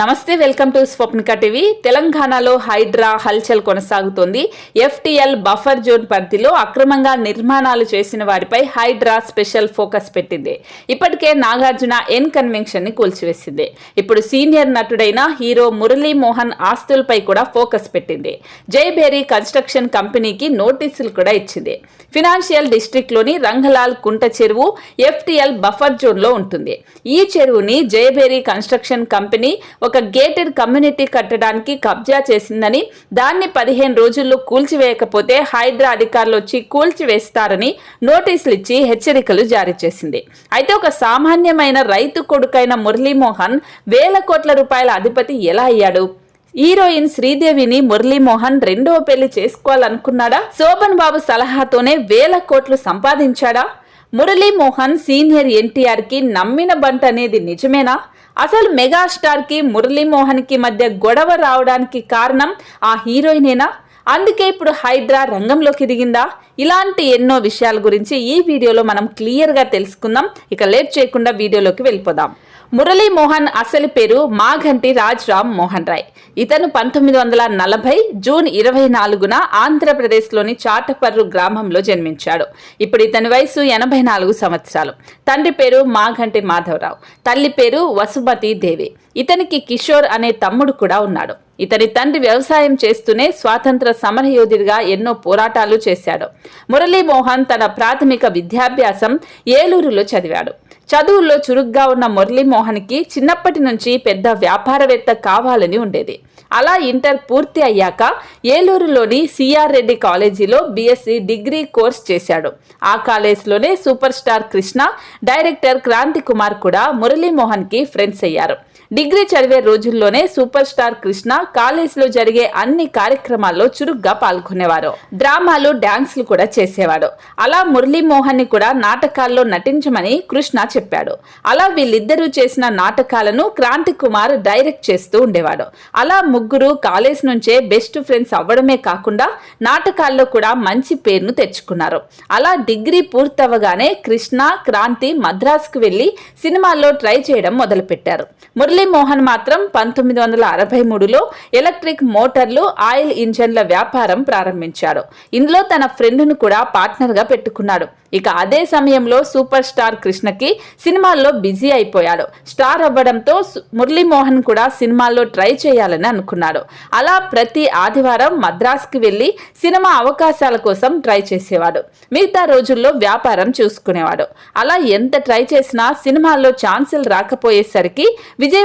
నమస్తే welcome to Swapnika TV. తెలంగాణలో హైడ్రా హల్చల్ కొనసాగుతోంది. ఎఫ్టీఎల్ బఫర్ జోన్ పరిధిలో అక్రమంగా నిర్మాణాలు చేసిన వారిపై హైడ్రా స్పెషల్ ఫోకస్ పెట్టింది. ఇప్పటికే నాగార్జున ఎన్ కన్వెన్షన్ని కూల్చివేసింది. ఇప్పుడు సీనియర్ నటుడైన హీరో మురళీ మోహన్ ఆస్తులపై కూడా ఫోకస్ పెట్టింది. జైబేరీ కన్స్ట్రక్షన్ కంపెనీకి నోటీసులు కూడా ఇచ్చింది. ఫినాన్షియల్ డిస్టిక్లోని రంగలాల్ కుంట చెరువు ఎఫ్టీఎల్ బఫర్ జోన్లో ఉంటుంది. ఈ చెరువుని జయబేరీ కన్స్ట్రక్షన్ కంపెనీ ఒక గేటెడ్ కమ్యూనిటీ కట్టడానికి కబ్జా చేసిందని దాన్ని పదిహేను రోజుల్లో కూల్చివేయకపోతే హైదరా అధికారులు వచ్చి కూల్చివేస్తారని నోటీసులు ఇచ్చి హెచ్చరికలు జారీ చేసింది. అయితే ఒక సామాన్యమైన రైతు కొడుకైన మురళీమోహన్ వేల కోట్ల రూపాయల అధిపతి ఎలా అయ్యాడు? హీరోయిన్ శ్రీదేవిని మురళీమోహన్ రెండవ పెళ్ళి చేసుకోవాలనుకున్నాడా? శోభన్ బాబు సలహాతోనే వేల కోట్లు సంపాదించాడా? మురళీమోహన్ సీనియర్ ఎన్టీఆర్కి నమ్మిన బంట అనేది నిజమేనా? అసలు మెగాస్టార్కి మురళీమోహన్కి మధ్య గొడవ రావడానికి కారణం ఆ హీరోయినేనా? అందుకే ఇప్పుడు హైడ్రా రంగంలోకి దిగిందా? ఇలాంటి ఎన్నో విషయాల గురించి ఈ వీడియోలో మనం క్లియర్గా తెలుసుకుందాం. ఇక లేట్ చేయకుండా వీడియోలోకి వెళ్ళిపోదాం. మురళీ మోహన్ అసలు పేరు మాఘంటి రాజ్ రామ్ మోహన్ రాయ్. ఇతను పంతొమ్మిది వందల నలభై జూన్ ఇరవై నాలుగున ఆంధ్రప్రదేశ్లోని చాటపర్రు గ్రామంలో జన్మించాడు. ఇప్పుడు ఇతని వయసు ఎనభై నాలుగు సంవత్సరాలు. తండ్రి పేరు మాఘంటి మాధవరావు. తల్లి పేరు వసుమతి దేవి. ఇతనికి కిషోర్ అనే తమ్ముడు కూడా ఉన్నాడు. ఇతని తండ్రి వ్యవసాయం చేస్తూనే స్వాతంత్ర సమరయోధుడిగా ఎన్నో పోరాటాలు చేశాడు. మురళీమోహన్ తన ప్రాథమిక విద్యాభ్యాసం ఏలూరులో చదివాడు. చదువుల్లో చురుగ్గా ఉన్న మురళీమోహన్కి చిన్నప్పటి నుంచి పెద్ద వ్యాపారవేత్త కావాలని ఉండేది. అలా ఇంటర్ పూర్తి అయ్యాక ఏలూరులోని సిఆర్ రెడ్డి కాలేజీలో బీఎస్సీ డిగ్రీ కోర్స్ చేశాడు. ఆ కాలేజ్లోనే super star Krishna director Kranthi Kumar కూడా మురళీమోహన్కి ఫ్రెండ్స్ అయ్యారు. డిగ్రీ చదివే రోజుల్లోనే సూపర్ స్టార్ కృష్ణ కాలేజీలో జరిగే అన్ని కార్యక్రమాల్లో చురుగ్గా పాల్గొనేవారు. డ్రామాలు డాన్స్లు కూడా చేసేవాడు. అలా మురళీమోహన్ని కూడా నాటకాల్లో నటించమని కృష్ణ చెప్పాడు. అలా వీళ్ళిద్దరూ చేసిన నాటకాలను క్రాంతి కుమార్ డైరెక్ట్ చేస్తూ ఉండేవాడు. అలా ముగ్గురు కాలేజ్ నుంచే బెస్ట్ ఫ్రెండ్స్ అవ్వడమే కాకుండా నాటకాల్లో కూడా మంచి పేరును తెచ్చుకున్నారు. అలా డిగ్రీ పూర్తవగానే కృష్ణ క్రాంతి మద్రాసుకు వెళ్ళి సినిమాల్లో ట్రై చేయడం మొదలుపెట్టారు. మురళీమోహన్ మాత్రం పంతొమ్మిది వందల అరవై మూడులో ఎలక్ట్రిక్ మోటార్లు ఆయిల్ ఇంజన్ల వ్యాపారం ప్రారంభించాడు. ఇందులో తన ఫ్రెండ్ను కూడా పార్ట్నర్గా పెట్టుకున్నాడు. ఇక అదే సమయంలో సూపర్ స్టార్ కృష్ణకి సినిమాల్లో బిజీ అయిపోయాడు. స్టార్ అవ్వడంతో మురళీమోహన్ కూడా సినిమాల్లో ట్రై చేయాలని అనుకున్నాడు. అలా ప్రతి ఆదివారం మద్రాస్కి వెళ్ళి సినిమా అవకాశాల కోసం ట్రై చేసేవాడు. మిగతా రోజుల్లో వ్యాపారం చూసుకునేవాడు. అలా ఎంత ట్రై చేసినా సినిమాల్లో ఛాన్సులు రాకపోయేసరికి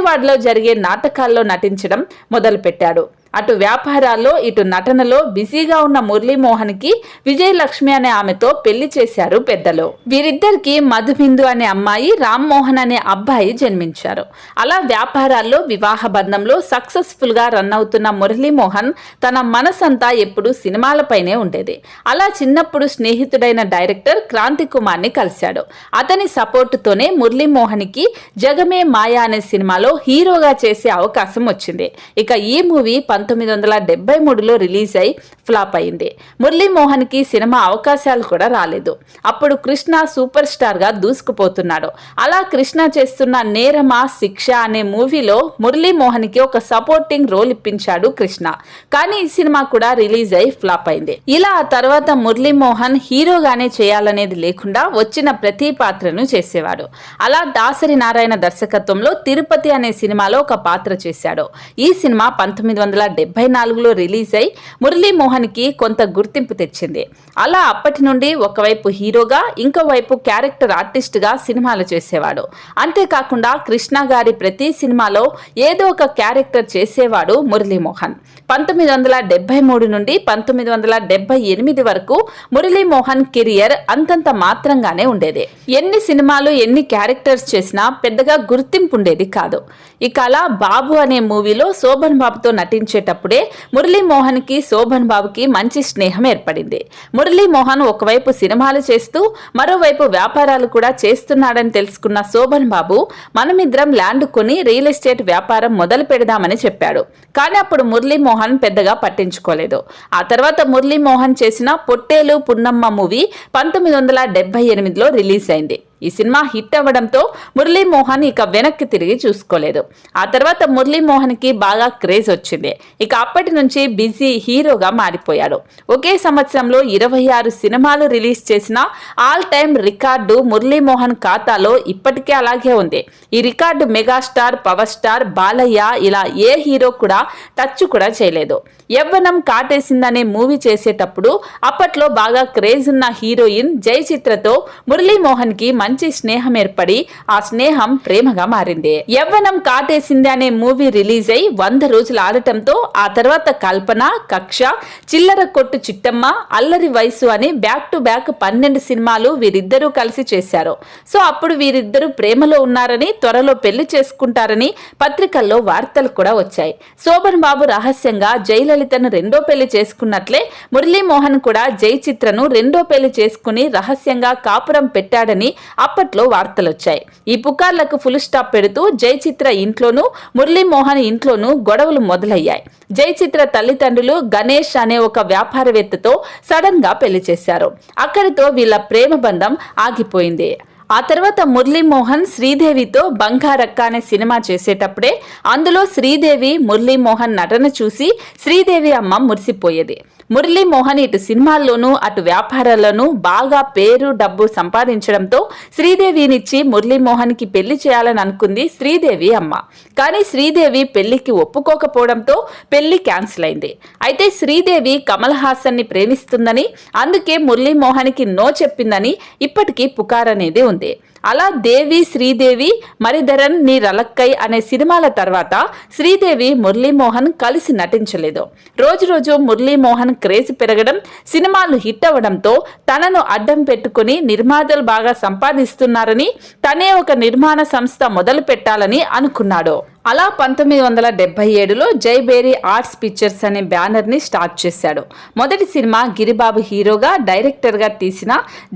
విజయవాడలో జరిగే నాటకాల్లో నటించడం మొదలుపెట్టాడు. అటు వ్యాపారాల్లో ఇటు నటనలో బిజీగా ఉన్న మురళీమోహన్కి విజయలక్ష్మి అనే ఆమెతో పెళ్ళి చేశారు పెద్దలు. వీరిద్దరికి మధుబిందు అనే అమ్మాయి రామ్మోహన్ అనే అబ్బాయి జన్మించారు. అలా వ్యాపారాల్లో వివాహ బంధంలో సక్సెస్ఫుల్గా రన్ అవుతున్న మురళీమోహన్ తన మనసంతా ఎప్పుడు సినిమాలపైనే ఉండేది. అలా చిన్నప్పుడు స్నేహితుడైన డైరెక్టర్ క్రాంతి కుమార్ని కలిశాడు. అతని సపోర్టుతోనే మురళీమోహన్కి జగమే మాయా అనే సినిమాలో హీరోగా చేసే అవకాశం వచ్చింది. ఇక ఈ మూవీ పంతొమ్మిది వందల డెబ్బై మూడులో రిలీజ్ అయి ఫ్లాప్ అయింది. మురళీమోహన్కి సినిమా అవకాశాలు కూడా రాలేదు. అప్పుడు కృష్ణ సూపర్ స్టార్గా దూసుకుపోతున్నాడు. అలా కృష్ణ చేస్తున్న నేరమా శిక్ష అనే మూవీలో మురళీమోహన్కి ఒక సపోర్టింగ్ రోల్ ఇప్పించాడు కృష్ణ. కానీ ఈ సినిమా కూడా రిలీజ్ అయి ఫ్లాప్ అయింది. ఇలా ఆ తర్వాత మురళీమోహన్ హీరోగానే చేయాలనేది లేకుండా వచ్చిన ప్రతి పాత్రను చేసేవాడు. అలా దాసరి నారాయణ దర్శకత్వంలో తిరుపతి అనే సినిమాలో ఒక పాత్ర చేశాడు. ఈ సినిమా పంతొమ్మిది వందల డెబ్బై నాలుగులో రిలీజ్ అయి మురళీమోహన్కి కొంత గుర్తింపు తెచ్చింది. అలా అప్పటి నుండి ఒకవైపు హీరోగా ఇంకోవైపు క్యారెక్టర్ ఆర్టిస్ట్గా సినిమాలు చేసేవాడు. అంతేకాకుండా కృష్ణ గారి ప్రతి సినిమాలో ఏదో ఒక క్యారెక్టర్ చేసేవాడు మురళీమోహన్. పంతొమ్మిది వందల డెబ్బై మూడు నుండి పంతొమ్మిది వందల డెబ్బై ఎనిమిది వరకు మురళీమోహన్ కెరియర్ అంతంత మాత్రంగానే ఉండేది. ఎన్ని సినిమాలు ఎన్ని క్యారెక్టర్స్ చేసినా పెద్దగా గుర్తింపు ఉండేది కాదు. ఇక అలా బాబు అనే మూవీలో శోభన్ బాబుతో నటించే మురళీమోహన్కి శోభన్ బాబుకి మంచి స్నేహం ఏర్పడింది. మురళీమోహన్ ఒకవైపు సినిమాలు చేస్తూ మరోవైపు వ్యాపారాలు కూడా చేస్తున్నాడని తెలుసుకున్న శోభన్ బాబు మనమిద్దరం ల్యాండ్ కొని రియల్ ఎస్టేట్ వ్యాపారం మొదలు పెడదామని చెప్పాడు. కానీ అప్పుడు మురళీమోహన్ పెద్దగా పట్టించుకోలేదు. ఆ తర్వాత మురళీమోహన్ చేసిన పొట్టేలు పున్నమ్మ మూవీ పంతొమ్మిది వందల డెబ్బై ఎనిమిదిలో రిలీజ్ అయింది. ఈ సినిమా హిట్ అవ్వడంతో మురళీమోహన్ ఇక వెనక్కి తిరిగి చూసుకోలేదు. ఆ తర్వాత మురళీమోహన్కి బాగా క్రేజ్ వచ్చింది. ఇక అప్పటి నుంచి బిజీ హీరోగా మారిపోయాడు. ఒకే సంవత్సరంలో ఇరవై ఆరు సినిమాలు రిలీజ్ చేసిన ఆల్ టైమ్ రికార్డు మురళీమోహన్ ఖాతాలో ఇప్పటికే అలాగే ఉంది. ఈ record megastar power star Balayya ఇలా ఏ హీరో కూడా టచ్ కూడా చేయలేదు. యవ్వనం కాటేసిందనే మూవీ చేసేటప్పుడు అప్పట్లో బాగా క్రేజ్ ఉన్న హీరోయిన్ జై చిత్రతో మురళీమోహన్కి మంచి స్నేహం ఏర్పడి ఆ స్నేహం ప్రేమగా మారింది. యవ్వనం కాటేసింది అనే మూవీ రిలీజ్ అయి వంద రోజులు ఆడటంతో ఆ తర్వాత కల్పన కక్ష చిల్లర కొట్టు చిట్టమ్మ అల్లరి వయసు అని బ్యాక్ టు బ్యాక్ పన్నెండు సినిమాలు వీరిద్దరూ కలిసి చేశారు. సో అప్పుడు వీరిద్దరూ ప్రేమలో ఉన్నారని త్వరలో పెళ్ళి చేసుకుంటారని పత్రికల్లో వార్తలు కూడా వచ్చాయి. శోభన్ బాబు రహస్యంగా జయలలితను రెండో పెళ్ళి చేసుకున్నట్లే మురళీమోహన్ కూడా జై చిత్రను రెండో పెళ్ళి చేసుకుని రహస్యంగా కాపురం పెట్టాడని అప్పట్లో వార్తలొచ్చాయి. ఈ పుకార్లకు ఫుల్ స్టాప్ పెడుతూ జై చిత్ర ఇంట్లోనూ మురళీమోహన్ ఇంట్లోనూ గొడవలు మొదలయ్యాయి. జై చిత్ర తల్లిదండ్రులు గణేష్ అనే ఒక వ్యాపారవేత్తతో సడన్గా పెళ్ళి చేశారు. అక్కడితో వీళ్ళ ప్రేమ బంధం ఆగిపోయింది. ఆ తర్వాత మురళీమోహన్ శ్రీదేవితో బంగారక్క అనే సినిమా చేసేటప్పుడే అందులో శ్రీదేవి మురళీమోహన్ నటన చూసి శ్రీదేవి అమ్మ మురిసిపోయేది. మురళీమోహన్ ఇటు సినిమాల్లోనూ అటు వ్యాపారాల్లోనూ బాగా పేరు డబ్బు సంపాదించడంతో శ్రీదేవినిచ్చి మురళీమోహన్కి పెళ్ళి చేయాలని అనుకుంది శ్రీదేవి అమ్మ. కానీ శ్రీదేవి పెళ్ళికి ఒప్పుకోకపోవడంతో పెళ్ళి క్యాన్సిల్ అయింది. అయితే శ్రీదేవి కమల్ హాసన్ని ప్రేమిస్తుందని అందుకే మురళీమోహన్కి నో చెప్పిందని ఇప్పటికీ పుకార్ అనేది ఉంది. అలా దేవి శ్రీదేవి మరిధరన్ నీ రలక్కై అనే సినిమాల తర్వాత శ్రీదేవి మురళీమోహన్ కలిసి నటించలేదు. రోజు రోజు మురళీమోహన్ క్రేజ్ పెరగడం సినిమాలు హిట్ అవ్వడంతో తనను అడ్డం పెట్టుకుని నిర్మాతలు బాగా సంపాదిస్తున్నారని తనే ఒక నిర్మాణ సంస్థ మొదలు పెట్టాలని అనుకున్నాడు. అలా పంతొమ్మిది వందల డెబ్బై ఏడులో జైబేరీ ఆర్ట్స్ పిక్చర్స్ అనే బ్యానర్ని స్టార్ట్ చేశాడు. మొదటి సినిమా గిరిబాబు హీరోగా డైరెక్టర్గా తీసిన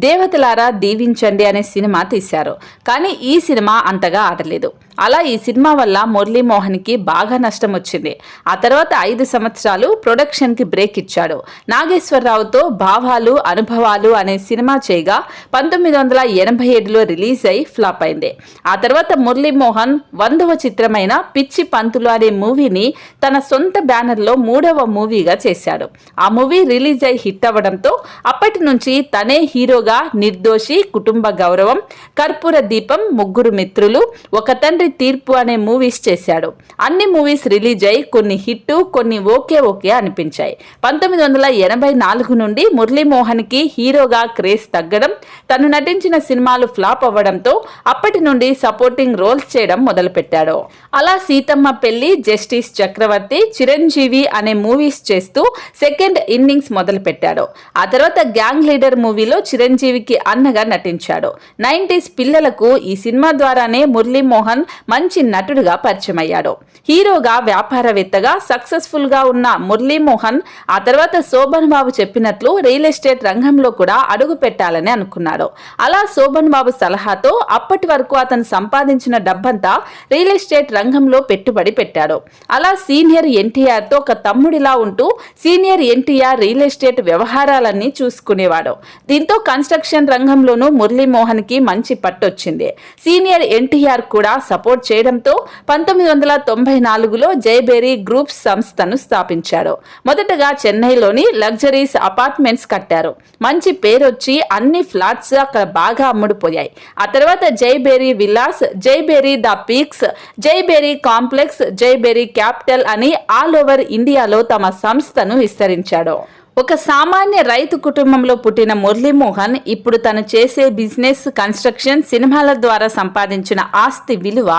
దేవతలారా దీవించండి అనే సినిమా తీశారు. కానీ ఈ సినిమా అంతగా ఆడలేదు. అలా ఈ సినిమా వల్ల మురళీమోహన్కి బాగా నష్టం వచ్చింది. ఆ తర్వాత ఐదు సంవత్సరాలు ప్రొడక్షన్కి బ్రేక్ ఇచ్చాడు. నాగేశ్వరరావుతో భావాలు అనుభవాలు అనే సినిమా చేయగా పంతొమ్మిది వందల ఎనభై ఏడులో రిలీజ్ అయి ఫ్లాప్ అయింది. ఆ తర్వాత మురళీమోహన్ వందవ చిత్రమైన పిచ్చి పంతులు అనే మూవీని తన సొంత బ్యానర్లో మూడవ మూవీగా చేశాడు. ఆ మూవీ రిలీజ్ అయి హిట్ అవ్వడంతో అప్పటి నుంచి తనే హీరోగా నిర్దోషి కుటుంబ గౌరవం కర్పూర దీపం ముగ్గురు మిత్రులు ఒక తండ్రి తీర్పు అనే మూవీస్ చేశాడు. అన్ని మూవీస్ రిలీజ్ అయి కొన్ని హిట్ కొన్ని ఓకే ఓకే అనిపించాయి. పంతొమ్మిది వందల ఎనభై నాలుగు నుండి మురళీమోహన్కి హీరోగా క్రేజ్ తగ్గడం తను నటించిన సినిమాలు ఫ్లాప్ అవ్వడంతో అప్పటి నుండి సపోర్టింగ్ రోల్స్ చేయడం మొదలుపెట్టాడు. అలా సీతమ్మ పెళ్ళి జస్టిస్ చక్రవర్తి చిరంజీవి అనే మూవీస్ చేస్తూ సెకండ్ ఇన్నింగ్స్ మొదలుపెట్టాడు. ఆ తర్వాత గ్యాంగ్ లీడర్ మూవీలో చిరంజీవికి అన్నగా నటించాడు. నైంటీస్ పిల్లలకు ఈ సినిమా ద్వారానే మురళీమోహన్ మంచి నటుడుగా పరిచయం అయ్యాడు హీరోగా వ్యాపారవేత్తగా సక్సెస్ఫుల్గా ఉన్న మురళీమోహన్ ఆ తర్వాత శోభన్ బాబు చెప్పినట్లు రియల్ ఎస్టేట్ రంగంలో కూడా అడుగు పెట్టాలని అనుకున్నాడు. అలా శోభన్ బాబు సలహాతో అప్పటి వరకు అతను సంపాదించిన డబ్బంతా రియల్ ఎస్టేట్ రంగం రంగంలో పెట్టుబడి పెట్టాడు. అలా సీనియర్ ఎన్టీఆర్తో ఒక తమ్ముడిలా ఉంటూ సీనియర్ ఎన్టీఆర్ రియల్ ఎస్టేట్ వ్యవహారాలన్నీ చూసుకునేవాడు. దీంతో కన్స్ట్రక్షన్ రంగంలోనూ మురళీమోహన్కి మంచి పట్టొచ్చింది. సీనియర్ ఎన్టీఆర్ కూడా సపోర్ట్ చేయడంతో పంతొమ్మిది వందల తొంభై నాలుగులో జయబేరీ గ్రూప్స్ సంస్థను స్థాపించాడు. మొదటగా చెన్నైలోని లగ్జరీస్ అపార్ట్మెంట్స్ కట్టారు. మంచి పేరొచ్చి అన్ని ఫ్లాట్స్ అక్కడ బాగా అమ్ముడుపోయాయి. ఆ తర్వాత Jayabheri Villas Jayabheri the Peaks Jayabheri Complex Jayabheri Capital అని ఆల్ ఓవర్ ఇండియాలో తమ సంస్థను విస్తరించాడు. ఒక సామాన్య రైతు కుటుంబంలో పుట్టిన మురళీమోహన్ ఇప్పుడు తను చేసే బిజినెస్ కన్స్ట్రక్షన్ సినిమాల ద్వారా సంపాదించిన ఆస్తి విలువ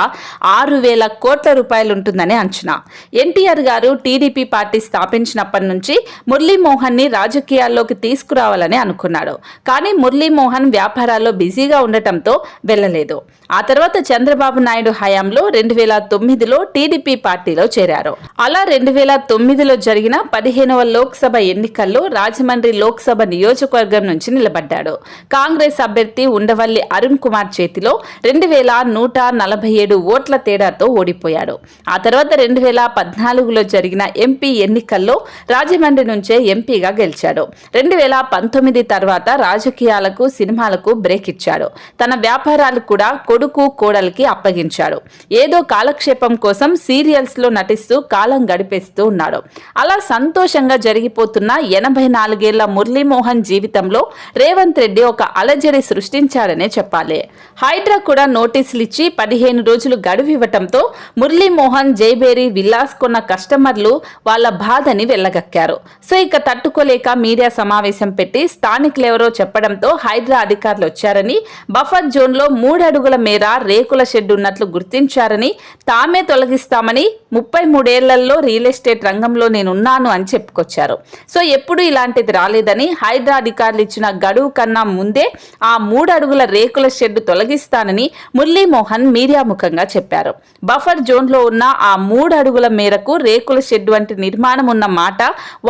ఆరు వేల కోట్ల రూపాయలుంటుందని అంచనా. ఎన్టీఆర్ గారు టీడీపీ పార్టీ స్థాపించినప్పటి నుంచి మురళీమోహన్ని రాజకీయాల్లోకి తీసుకురావాలని అనుకున్నాడు. కానీ మురళీమోహన్ వ్యాపారాల్లో బిజీగా ఉండటంతో వెళ్ళలేదు. ఆ తర్వాత చంద్రబాబు నాయుడు హయాంలో రెండు వేల తొమ్మిదిలో టీడీపీ పార్టీలో చేరారు. అలా రెండు వేల తొమ్మిదిలో జరిగిన పదిహేనవ లోక్సభ ఎన్నిక ఎన్నికల్లో రాజమండ్రి లోక్సభ నియోజకవర్గం నుంచి నిలబడ్డాడు. కాంగ్రెస్ అభ్యర్థి ఉండవల్లి అరుణ్ కుమార్ చేతిలో రెండు వేల నూట నలభై ఏడు ఓట్ల తేడాతో ఓడిపోయాడు. ఆ తర్వాత రెండు వేల పద్నాలుగులో జరిగిన ఎంపీ ఎన్నికల్లో రాజమండ్రి నుంచే ఎంపీగా గెలిచాడు. రెండు వేల పంతొమ్మిది తర్వాత రాజకీయాలకు సినిమాలకు బ్రేక్ ఇచ్చాడు. తన వ్యాపారాలు కూడా కొడుకు కోడలికి అప్పగించాడు. ఏదో కాలక్షేపం కోసం సీరియల్స్లో నటిస్తూ కాలం గడిపేస్తూ ఉన్నాడు. అలా సంతోషంగా జరిగిపోతున్న ఎనభై నాలుగేళ్ళ మురళీమోహన్ జీవితంలో రేవంత్ రెడ్డి ఒక అలజడి సృష్టించాడనే చెప్పాలి. హైడ్రా కూడా నోటీసులు ఇచ్చి పదిహేను రోజులు గడువు ఇవ్వటంతో మురళీమోహన్ జైబేరి విల్లాస్ కొన్న కస్టమర్లు వాళ్ళ బాధని వెళ్ళగక్కారు సో ఇక తట్టుకోలేక మీడియా సమావేశం పెట్టి స్థానికులెవరో చెప్పడంతో హైడ్రా అధికారులు వచ్చారని బఫర్ జోన్లో మూడడుగుల మేర రేకుల షెడ్ ఉన్నట్లు గుర్తించారని తామే తొలగిస్తామని ముప్పై మూడేళ్ళలో రియల్ ఎస్టేట్ రంగంలో నేనున్నాను అని చెప్పుకొచ్చారు. సో ఎప్పుడు ఇలాంటిది రాలేదని హైడ్రా అధికారులు ఇచ్చిన గడువు కన్నా ముందే ఆ మూడు అడుగుల రేకుల షెడ్ తొలగిస్తానని మురళీమోహన్ మీడియా ముఖంగా చెప్పారు. బఫర్ జోన్లో ఉన్న ఆ మూడు అడుగుల మేరకు రేకుల షెడ్ వంటి నిర్మాణం ఉన్న మాట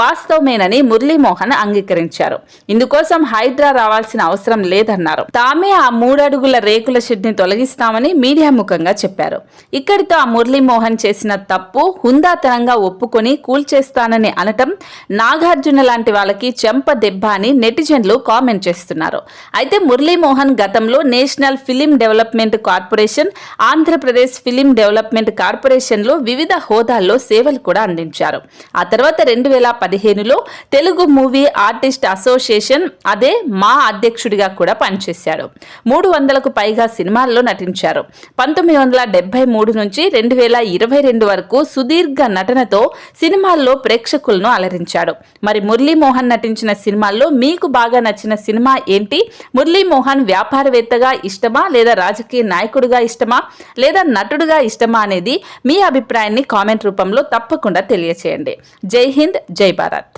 వాస్తవమేనని మురళీమోహన్ అంగీకరించారు. ఇందుకోసం హైడ్రా రావాల్సిన అవసరం లేదన్నారు. తామే ఆ మూడడుగుల రేకుల షెడ్ని తొలగిస్తామని మీడియా ముఖంగా చెప్పారు. ఇక్కడితో ఆ మురళీమోహన్ చేసిన తప్పు హుందాతనంగా ఒప్పుకొని కూల్చేస్తానని అనటం నాగార్జున లాంటి వాళ్ళకి చెంప దెబ్బ అని నెటిజన్లు కామెంట్ చేస్తున్నారు. అయితే మురళీమోహన్ గతంలో national film development corporation Andhra Pradesh film development కార్పొరేషన్లో వివిధ హోదాల్లో సేవలు కూడా అందించారు. ఆ తర్వాత రెండు వేల పదిహేనులో తెలుగు మూవీ ఆర్టిస్ట్ అసోసియేషన్ అదే మా అధ్యక్షుడిగా కూడా పనిచేశాడు మూడు వందలకు పైగా సినిమాల్లో నటించారు. పంతొమ్మిది వందల డెబ్బై మూడు నుంచి రెండు వేల ఇరవై రెండు వరకు సుదీర్ఘ నటనతో సినిమాల్లో ప్రేక్షకులను అలరించాడు. మరి మురళీమోహన్ నటించిన సినిమాల్లో మీకు బాగా నచ్చిన సినిమా ఏంటి? మురళీమోహన్ వ్యాపారవేత్తగా ఇష్టమా? లేదా రాజకీయ నాయకుడిగా ఇష్టమా? లేదా నటుడుగా ఇష్టమా అనేది మీ అభిప్రాయాన్ని కామెంట్ రూపంలో తప్పకుండా తెలియచేయండి. జై హింద్ జై భారత్.